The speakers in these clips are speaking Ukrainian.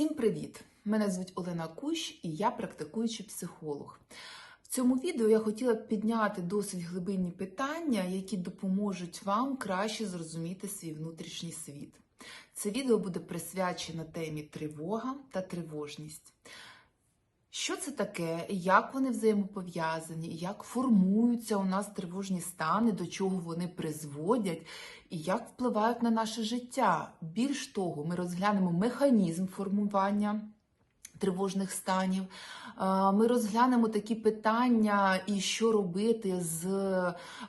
Всім привіт! Мене звуть Олена Кущ і я практикуючий психолог. В цьому відео я хотіла б підняти досить глибинні питання, які допоможуть вам краще зрозуміти свій внутрішній світ. Це відео буде присвячено темі тривога та тривожність. Що це таке, як вони взаємопов'язані, як формуються у нас тривожні стани, до чого вони призводять, і як впливають на наше життя. Більш того, ми розглянемо механізм формування тривожних станів. Ми розглянемо такі питання, і що робити з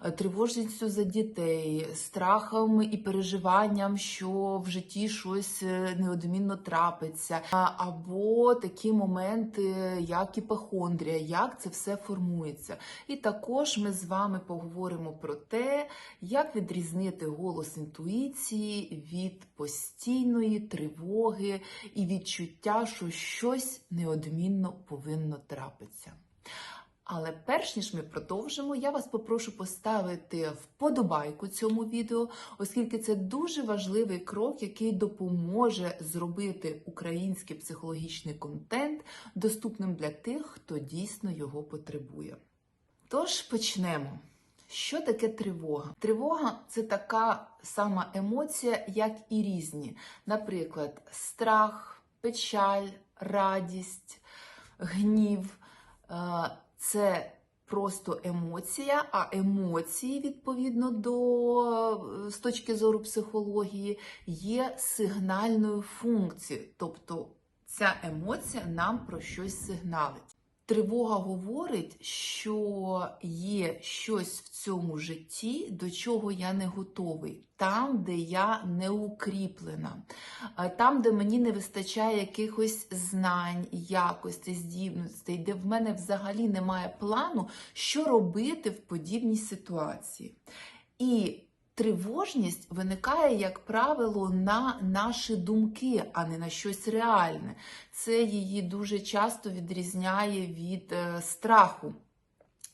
е, тривожністю за дітей, страхом і переживанням, що в житті щось е, неодмінно трапиться, або такі моменти, як іпохондрія, як це все формується. І також ми з вами поговоримо про те, як відрізнити голос інтуїції від постійної тривоги і відчуття, що щось неодмінно повинно трапитися. Але перш ніж ми продовжимо, я вас попрошу поставити вподобайку цьому відео, оскільки це дуже важливий крок, який допоможе зробити український психологічний контент доступним для тих, хто дійсно його потребує. Тож почнемо. Що таке тривога? Тривога це така сама емоція, як і різні. Наприклад, страх, печаль, радість, гнів. Е, Це просто емоція, а емоції, відповідно до е, з точки зору психології, є сигнальною функцією. Тобто ця емоція нам про щось сигналить. Тривога говорить, що є щось в цьому житті, до чого я не готовий, там, де я не укріплена, там, де мені не вистачає якихось знань, якостей, здібностей, де в мене взагалі немає плану, що робити в подібній ситуації. І тривожність виникає, як правило, на наші думки, а не на щось реальне. Це її дуже часто відрізняє від е, страху.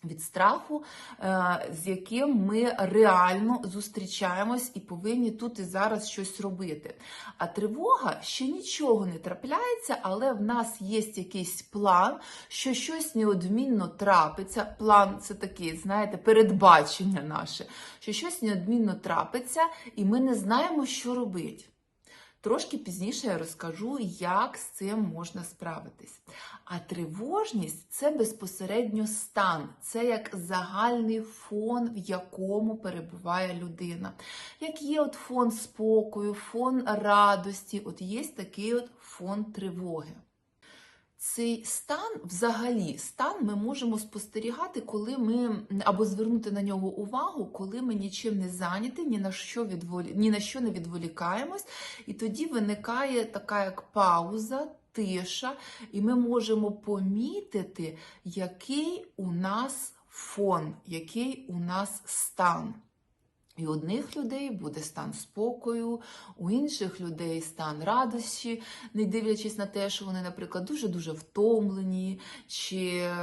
Від страху, е, з яким ми реально зустрічаємось і повинні тут і зараз щось робити. А тривога ще нічого не трапляється, але в нас є якийсь план, що щось неодмінно трапиться. План це такий, знаєте, передбачення наше, що щось неодмінно трапиться, і ми не знаємо, що робити. Трошки пізніше я розкажу, як з цим можна справитись. А тривожність це безпосередньо стан, це як загальний фон, в якому перебуває людина. Як є от фон спокою, фон радості, от є такий от фон тривоги. Цей стан, взагалі, стан ми можемо спостерігати, коли ми або звернути на нього увагу, коли ми нічим не зайняті, ні на що відволі... ні на що не відволікаємось, і тоді виникає така як пауза, тиша, і ми можемо помітити, який у нас фон, який у нас стан. І у одних людей буде стан спокою, у інших людей стан радості, не дивлячись на те, що вони, наприклад, дуже-дуже втомлені, чи, е,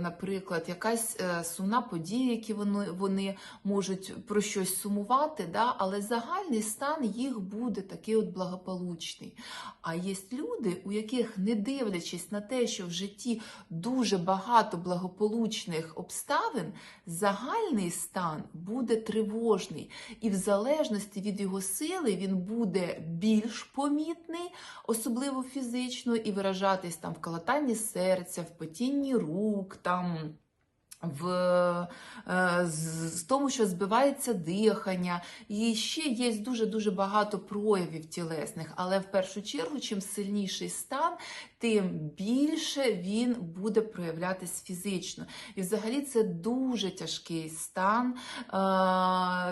наприклад, якась е, сумна подія, які вони, вони можуть про щось сумувати, да? але загальний стан їх буде такий от благополучний. А є люди, у яких, не дивлячись на те, що в житті дуже багато благополучних обставин, загальний стан буде тривожний. І в залежності від його сили він буде більш помітний, особливо фізично, і виражатись там в калатанні серця, в потінні рук, там. В е, з тому, що збивається дихання, і ще є дуже дуже багато проявів тілесних. Але в першу чергу, чим сильніший стан, тим більше він буде проявлятись фізично. І взагалі це дуже тяжкий стан, е,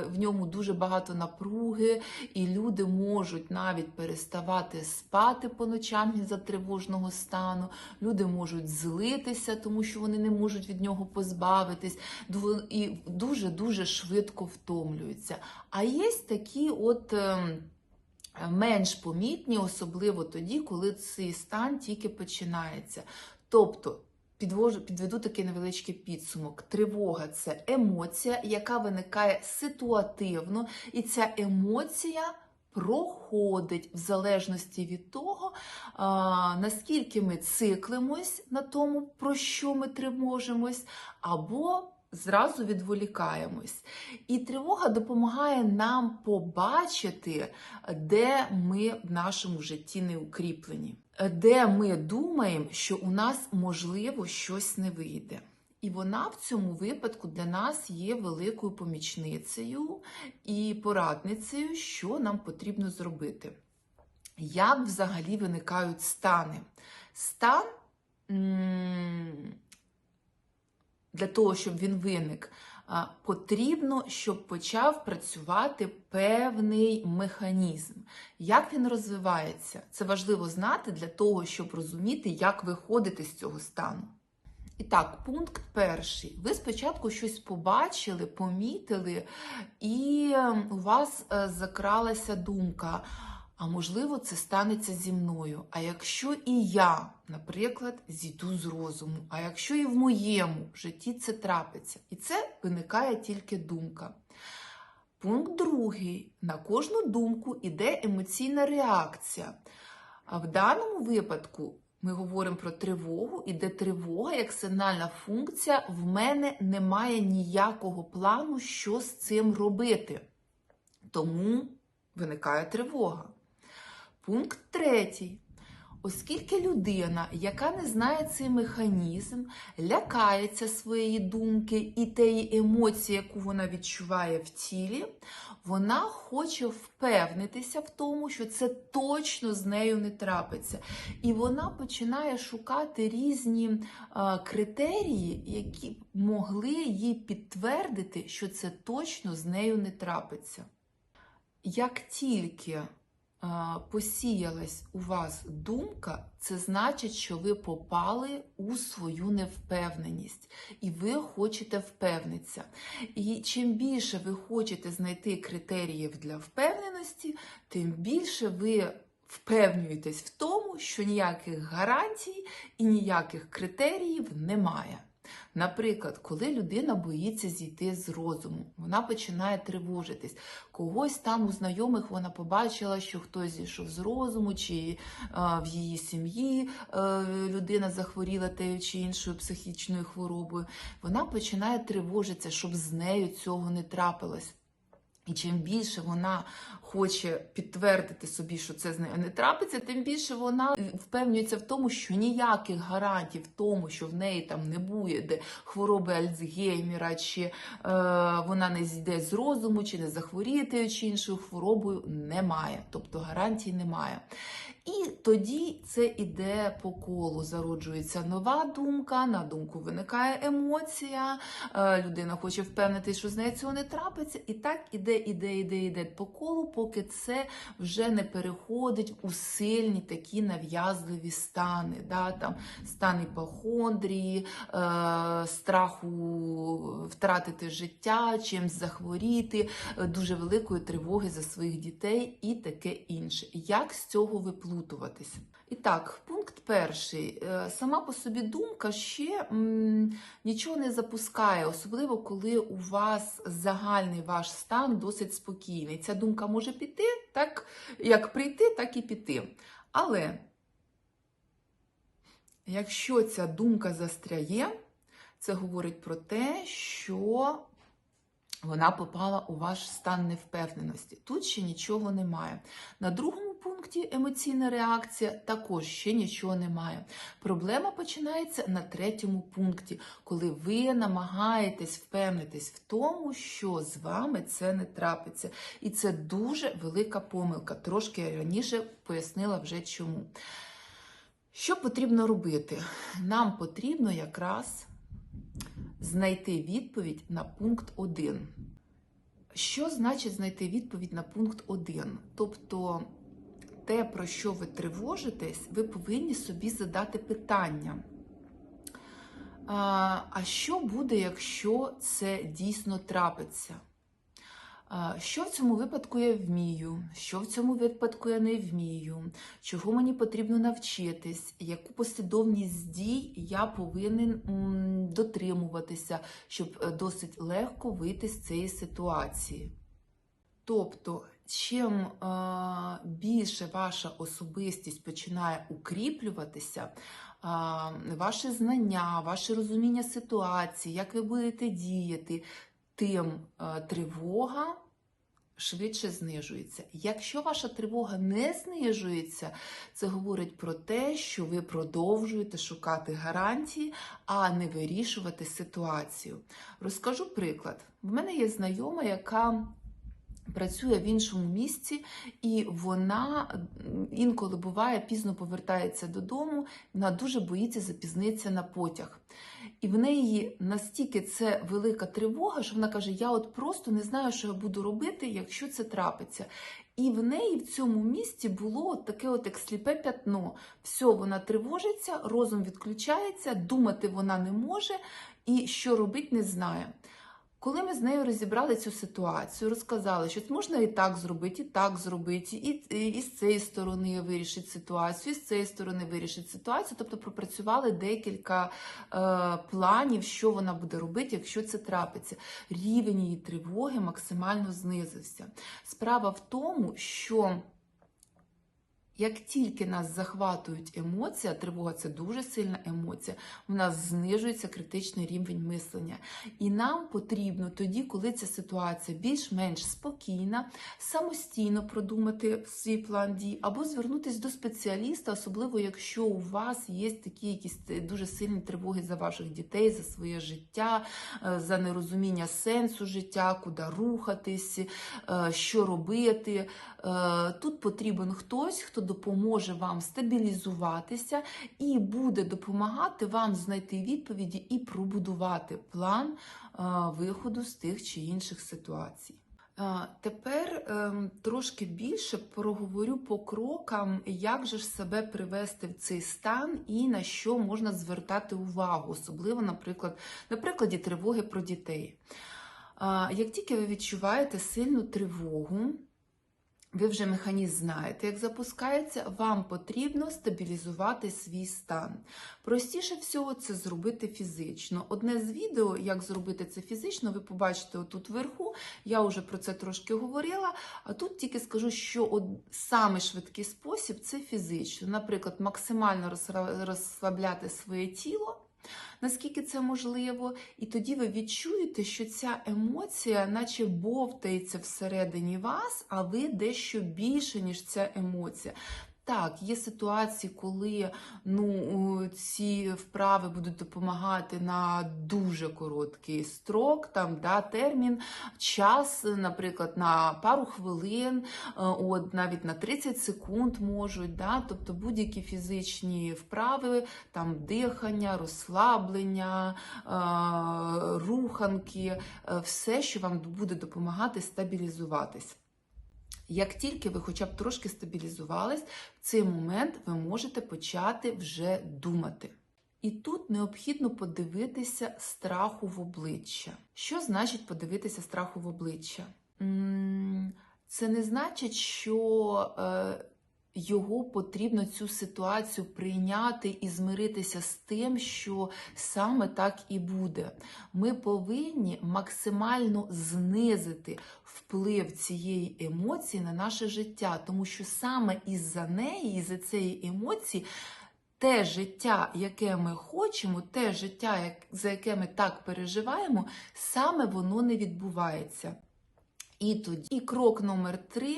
в ньому дуже багато напруги, і люди можуть навіть переставати спати по ночам із-за тривожного стану. Люди можуть злитися, тому що вони не можуть від нього позбавитись, і дуже-дуже швидко втомлюються. А є такі от. Ем, менш помітні, особливо тоді, коли цей стан тільки починається. Тобто, підвожу, підведу такий невеличкий підсумок. Тривога це емоція, яка виникає ситуативно, і ця емоція проходить в залежності від того, а, наскільки ми циклимось на тому, про що ми тривожимось, або зразу відволікаємось. І тривога допомагає нам побачити, де ми в нашому житті не укріплені, де ми думаємо, що у нас можливо щось не вийде. І вона в цьому випадку для нас є великою помічницею і порадницею, що нам потрібно зробити. Як взагалі виникають стани? Стан для того, щоб він виник, потрібно, щоб почав працювати певний механізм. Як він розвивається? Це важливо знати для того, щоб розуміти, як виходити з цього стану. І так, пункт перший. Ви спочатку щось побачили, помітили, і е, у вас е, закралася думка. А можливо, це станеться зі мною. А якщо і я, наприклад, зійду з розуму, а якщо і в моєму житті це трапиться, і це виникає тільки думка. Пункт другий. На кожну думку йде емоційна реакція. А в даному випадку ми говоримо про тривогу, іде тривога як сигнальна функція. В мене немає ніякого плану, що з цим робити. Тому виникає тривога. Пункт третій. Оскільки людина, яка не знає цей механізм, лякається своєї думки і тієї емоції, яку вона відчуває в тілі, вона хоче впевнитися в тому, що це точно з нею не трапиться. І вона починає шукати різні е, критерії, які могли їй підтвердити, що це точно з нею не трапиться. Як тільки а, посіялась у вас думка, це значить, що ви попали у свою невпевненість, і ви хочете впевнитися. І чим більше ви хочете знайти критеріїв для впевненості, тим більше ви впевнюєтесь в тому, що ніяких гарантій і ніяких критеріїв немає. Наприклад, коли людина боїться зійти з розуму, вона починає тривожитись. Когось там у знайомих вона побачила, що хтось зійшов з розуму, чи е, в її сім'ї е, людина захворіла тією чи іншою психічною хворобою. Вона починає тривожитися, щоб з нею цього не трапилось. І чим більше вона хоче підтвердити собі, що це з нею не трапиться, тим більше вона впевнюється в тому, що ніяких гарантій в тому, що в неї там не буде хвороби Альцгеймера, чи е, вона не зійде з розуму, чи не захворіє тією чи іншою хворобою, немає. Тобто гарантій немає. І тоді це іде по колу, зароджується нова думка, на думку виникає емоція, е, людина хоче впевнитися, що з нею цього не трапиться, і так іде, іде, іде, іде по колу, поки це вже не переходить у сильні такі нав'язливі стани, да, там, стан іпохондрії, е, страху втратити життя, чимсь захворіти, е, дуже великої тривоги за своїх дітей і таке інше. Як з цього виплутуватись? І так, пункт перший. Е, Сама по собі думка ще нічого не запускає, особливо коли у вас загальний ваш стан досить спокійний. Ця думка може піти, так як прийти, так і піти. Але якщо ця думка застряє, це говорить про те, що вона попала у ваш стан невпевненості. Тут ще нічого немає. На другому пункті емоційна реакція також ще нічого немає. Проблема починається на третьому пункті, коли ви намагаєтесь впевнитись в тому, що з вами це не трапиться. І це дуже велика помилка. Трошки раніше пояснила вже чому. Що потрібно робити? Нам потрібно якраз знайти відповідь на пункт 1. Що значить знайти відповідь на пункт 1? Тобто те, про що ви тривожитесь, ви повинні собі задати питання. А, що буде, якщо це дійсно трапиться? Що в цьому випадку я вмію, що в цьому випадку я не вмію, чого мені потрібно навчитись, яку послідовність дій я повинен дотримуватися, щоб е, досить легко вийти з цієї ситуації. Тобто чим е, більше ваша особистість починає укріплюватися, е, ваші знання, ваше розуміння ситуації, як ви будете діяти, тим е, тривога швидше знижується. Якщо ваша тривога не знижується, це говорить про те, що ви продовжуєте шукати гарантії, а не вирішувати ситуацію. Розкажу приклад. В мене є знайома, яка працює в іншому місці, і вона інколи буває пізно повертається додому. Вона дуже боїться запізнитися на потяг. І в неї настільки це велика тривога, що вона каже: Я от просто не знаю, що я буду робити, якщо це трапиться. І в неї в цьому місці було таке, от як сліпе п'ятно. Все, вона тривожиться, розум відключається, думати вона не може, і що робить, не знає. Коли ми з нею розібрали цю ситуацію, розказали, що можна і так зробити, і так зробити, і, і, і з цієї сторони вирішити ситуацію, і з цієї сторони вирішити ситуацію. Тобто пропрацювали декілька е, планів, що вона буде робити, якщо це трапиться. Рівень її тривоги максимально знизився. Справа в тому, що як тільки нас захватують емоції, а тривога це дуже сильна емоція, у нас знижується критичний рівень мислення. І нам потрібно тоді, коли ця ситуація більш-менш спокійна, самостійно продумати свій план дій, або звернутися до спеціаліста, особливо якщо у вас є такі якісь дуже сильні тривоги за ваших дітей, за своє життя, е, за нерозуміння сенсу життя, куди рухатись, е, що робити. Е, Тут потрібен хтось, хто допоможе вам стабілізуватися і буде допомагати вам знайти відповіді і пробудувати план е, виходу з тих чи інших ситуацій. Е, Тепер ем, трошки більше проговорю по крокам, як же ж себе привести в цей стан і на що можна звертати увагу, особливо, наприклад, на прикладі тривоги про дітей. Е, Як тільки ви відчуваєте сильну тривогу, ви вже механізм знаєте, як запускається, вам потрібно стабілізувати свій стан. Простіше всього це зробити фізично. Одне з відео, як зробити це фізично, ви побачите отут вверху. Я вже про це трошки говорила. А тут тільки скажу, що от саме швидкий спосіб це фізично. Наприклад, максимально розслабляти своє тіло. Наскільки це можливо, і тоді ви відчуєте, що ця емоція, наче бовтається всередині вас, а ви дещо більше, ніж ця емоція. Так, є ситуації, коли ну, ці вправи будуть допомагати на дуже короткий строк, там да, термін, час, наприклад, на пару хвилин, е, от навіть на 30 секунд можуть. Да, тобто будь-які фізичні вправи, там дихання, розслаблення, е, руханки, е, все, що вам буде допомагати стабілізуватись. Як тільки ви хоча б трошки стабілізувались, в цей момент ви можете почати вже думати. І тут необхідно подивитися страху в обличчя. Що значить подивитися страху в обличчя? Це не значить, що е, його потрібно цю ситуацію прийняти і змиритися з тим, що саме так і буде. Ми повинні максимально знизити вплив цієї емоції на наше життя, тому що саме із-за неї, із-за цієї емоції. Те життя, яке ми хочемо, те життя, за яке ми так переживаємо, саме воно не відбувається. І тоді і крок номер три,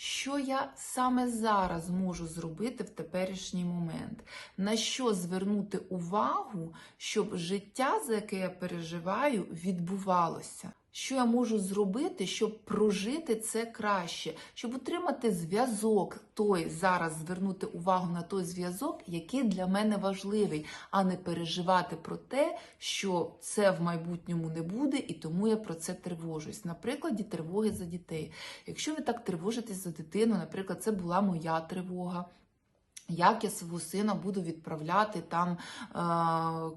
що я саме зараз можу зробити в теперішній момент, на що звернути увагу, щоб життя, за яке я переживаю, відбувалося. Що я можу зробити, щоб прожити це краще, щоб отримати зв'язок, той зараз звернути увагу на той зв'язок, який для мене важливий, а не переживати про те, що це в майбутньому не буде, і тому я про це тривожусь. На прикладі тривоги за дітей. Якщо ви так тривожитесь за дитину, наприклад, це була моя тривога. Як я свого сина буду відправляти там, е,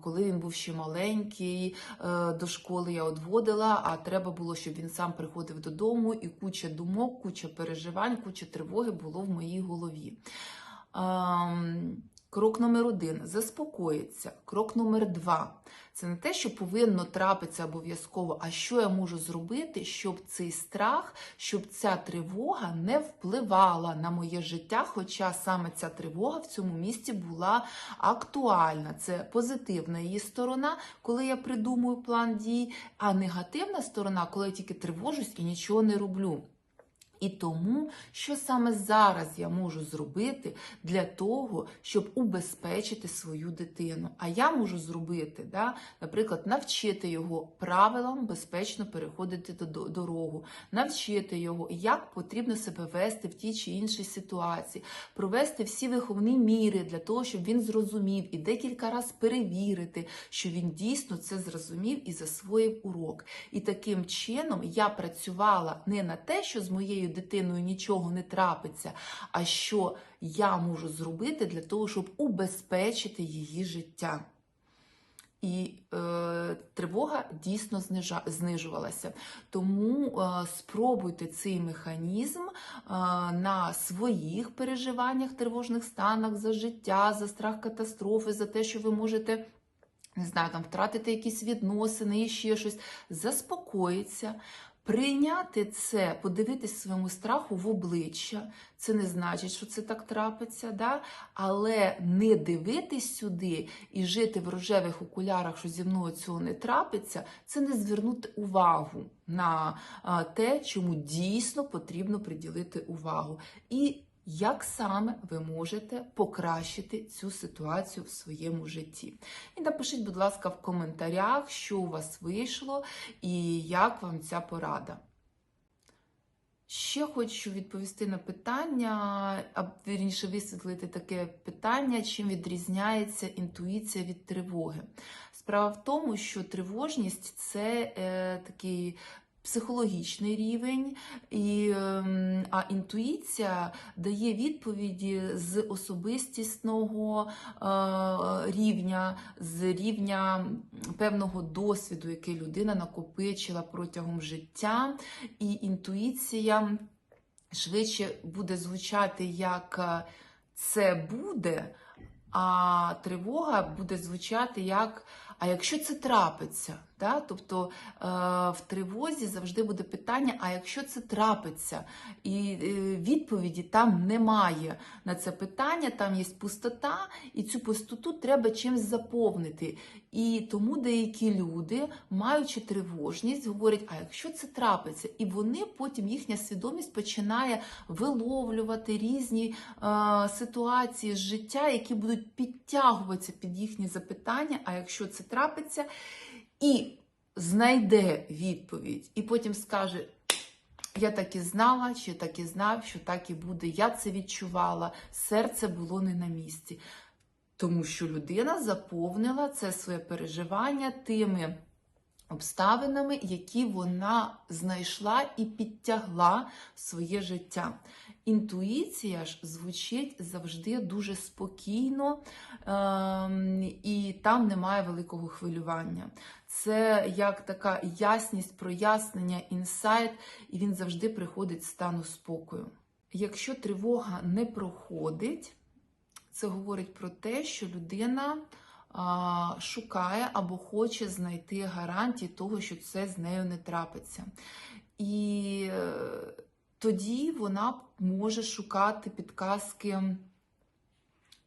коли він був ще маленький, е, до школи я одводила, а треба було, щоб він сам приходив додому, і куча думок, куча переживань, куча тривоги було в моїй голові. Крок номер один заспокоїться. Крок номер два це не те, що повинно трапитися обов'язково, а що я можу зробити, щоб цей страх, щоб ця тривога не впливала на моє життя. Хоча саме ця тривога в цьому місці була актуальна. Це позитивна її сторона, коли я придумую план дій, а негативна сторона, коли я тільки тривожусь і нічого не роблю. І тому, що саме зараз я можу зробити для того, щоб убезпечити свою дитину. А я можу зробити, да, наприклад, навчити його правилам безпечно переходити до до- дорогу, навчити його, як потрібно себе вести в тій чи іншій ситуації, провести всі виховні міри для того, щоб він зрозумів і декілька разів перевірити, що він дійсно це зрозумів і засвоїв урок. І таким чином я працювала не на те, що з моєю дитиною нічого не трапиться, а що я можу зробити для того, щоб убезпечити її життя. І е, тривога дійсно знижа, знижувалася. Тому е, спробуйте цей механізм е, на своїх переживаннях, тривожних станах за життя, за страх катастрофи, за те, що ви можете. Не знаю, там втратити якісь відносини і ще щось, заспокоїться, прийняти це, подивитись своєму страху в обличчя. Це не значить, що це так трапиться, да? але не дивитись сюди і жити в рожевих окулярах, що зі мною цього не трапиться, це не звернути увагу на те, чому дійсно потрібно приділити увагу. І як саме ви можете покращити цю ситуацію в своєму житті? І напишіть, будь ласка, в коментарях, що у вас вийшло і як вам ця порада. Ще хочу відповісти на питання, а вірніше висвітлити таке питання, чим відрізняється інтуїція від тривоги. Справа в тому, що тривожність це е, такий психологічний рівень, і, ем, а інтуїція дає відповіді з особистісного е, рівня, з рівня певного досвіду, який людина накопичила протягом життя. І інтуїція швидше буде звучати як е, це буде, а тривога буде звучати як а якщо це трапиться, да? тобто е, в тривозі завжди буде питання: а якщо це трапиться, і е, відповіді там немає на це питання, там є пустота, і цю пустоту треба чимось заповнити. І тому деякі люди, маючи тривожність, говорять: а якщо це трапиться, і вони потім їхня свідомість починає виловлювати різні е, ситуації з життя, які будуть підтягуватися під їхні запитання. А якщо це трапиться, і знайде відповідь, і потім скаже. Я так і знала, чи так і знав, що так і буде. Я це відчувала, серце було не на місці. Тому що людина заповнила це своє переживання тими обставинами, які вона знайшла і підтягла своє життя. Інтуїція ж звучить завжди дуже спокійно, ем, і там немає великого хвилювання. Це як така ясність, прояснення, інсайт, і він завжди приходить з стану спокою. Якщо тривога не проходить, це говорить про те, що людина шукає або хоче знайти гарантії того, що це з нею не трапиться. І е, тоді вона може шукати підказки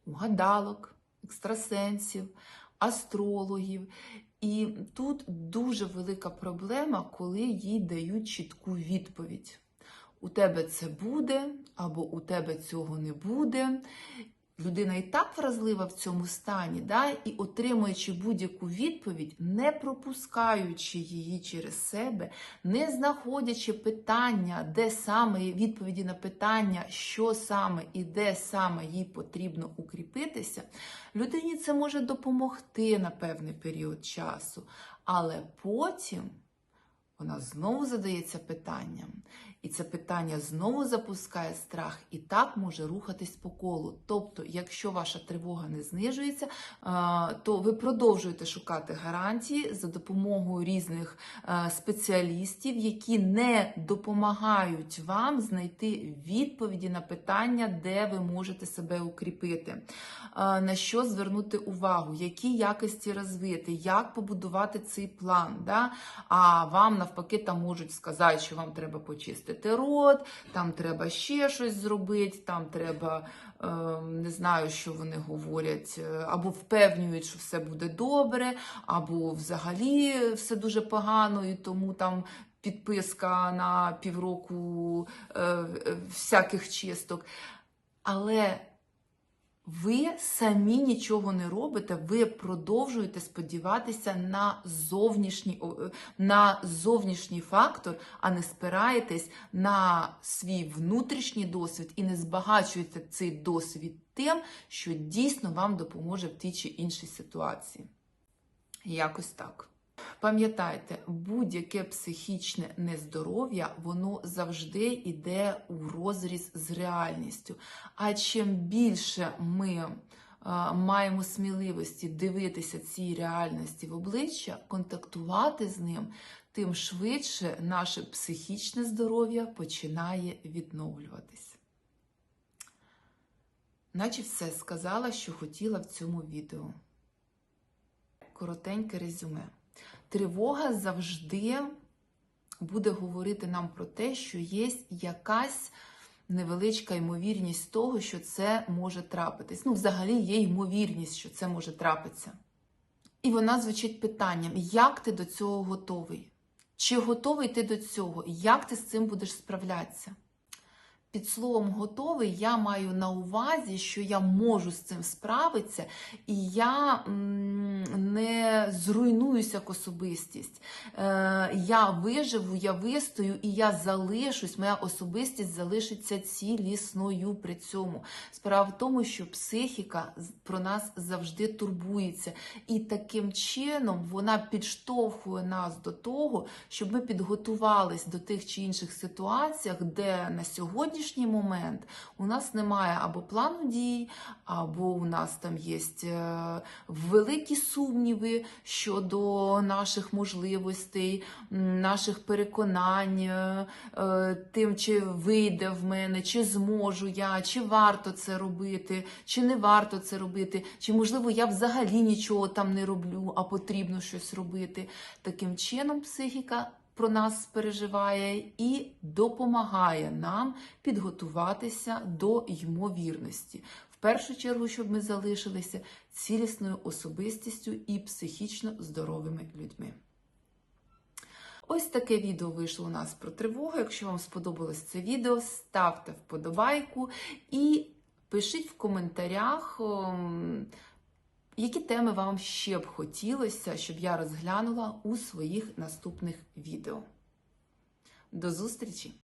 у гадалок, екстрасенсів, астрологів. І тут дуже велика проблема, коли їй дають чітку відповідь. У тебе це буде, або у тебе цього не буде. Людина і так вразлива в цьому стані, да? і отримуючи будь-яку відповідь, не пропускаючи її через себе, не знаходячи питання, де саме відповіді на питання, що саме і де саме їй потрібно укріпитися, людині це може допомогти на певний період часу. Але потім вона знову задається питанням, і це питання знову запускає страх, і так може рухатись по колу. Тобто, якщо ваша тривога не знижується, то ви продовжуєте шукати гарантії за допомогою різних спеціалістів, які не допомагають вам знайти відповіді на питання, де ви можете себе укріпити, на що звернути увагу, які якості розвити, як побудувати цей план. Да? А вам навпаки там можуть сказати, що вам треба почистити рот, там треба ще щось зробити, там треба. е, Не знаю, що вони говорять, е, або впевнюють, що все буде добре, або взагалі все дуже погано, і тому там підписка на півроку е, е, всяких чисток. Але ви самі нічого не робите, ви продовжуєте сподіватися на зовнішній, е, на зовнішній фактор, а не спираєтесь на свій внутрішній досвід і не збагачуєте цей досвід тим, що дійсно вам допоможе в тій чи іншій ситуації. Якось так. Пам'ятайте, будь-яке психічне нездоров'я, воно завжди йде у розріз з реальністю. А чим більше ми е, маємо сміливості дивитися цій реальності в обличчя, контактувати з ним, тим швидше наше психічне здоров'я починає відновлюватись. Наче все сказала, що хотіла в цьому відео. Коротеньке резюме. Тривога завжди буде говорити нам про те, що є якась невеличка ймовірність того, що це може трапитись. Ну, взагалі є ймовірність, що це може трапитися. І вона звучить питанням: як ти до цього готовий? Чи готовий ти до цього? Як ти з цим будеш справлятися? Під словом готовий я маю на увазі, що я можу з цим справитися, і я не зруйнуюся як особистість. Е, я виживу, я вистою і я залишусь, моя особистість залишиться цілісною при цьому. Справа в тому, що психіка про нас завжди турбується, і таким чином вона підштовхує нас до того, щоб ми підготувались до тих чи інших ситуаціях, де на сьогоднішній момент у нас немає або плану дій, або у нас там є е, великі сумніви щодо наших можливостей, наших переконань, е, е, тим, чи вийде в мене, чи зможу я, чи варто це робити, чи не варто це робити, чи можливо я взагалі нічого там не роблю, а потрібно щось робити. Таким чином, психіка про нас переживає і допомагає нам підготуватися до ймовірності. В першу чергу, щоб ми залишилися цілісною особистістю і психічно здоровими людьми. Ось таке відео вийшло у нас про тривогу. Якщо вам сподобалось це відео, ставте вподобайку і пишіть в коментарях, ем, які теми вам ще б хотілося, щоб я розглянула у своїх наступних відео. До зустрічі!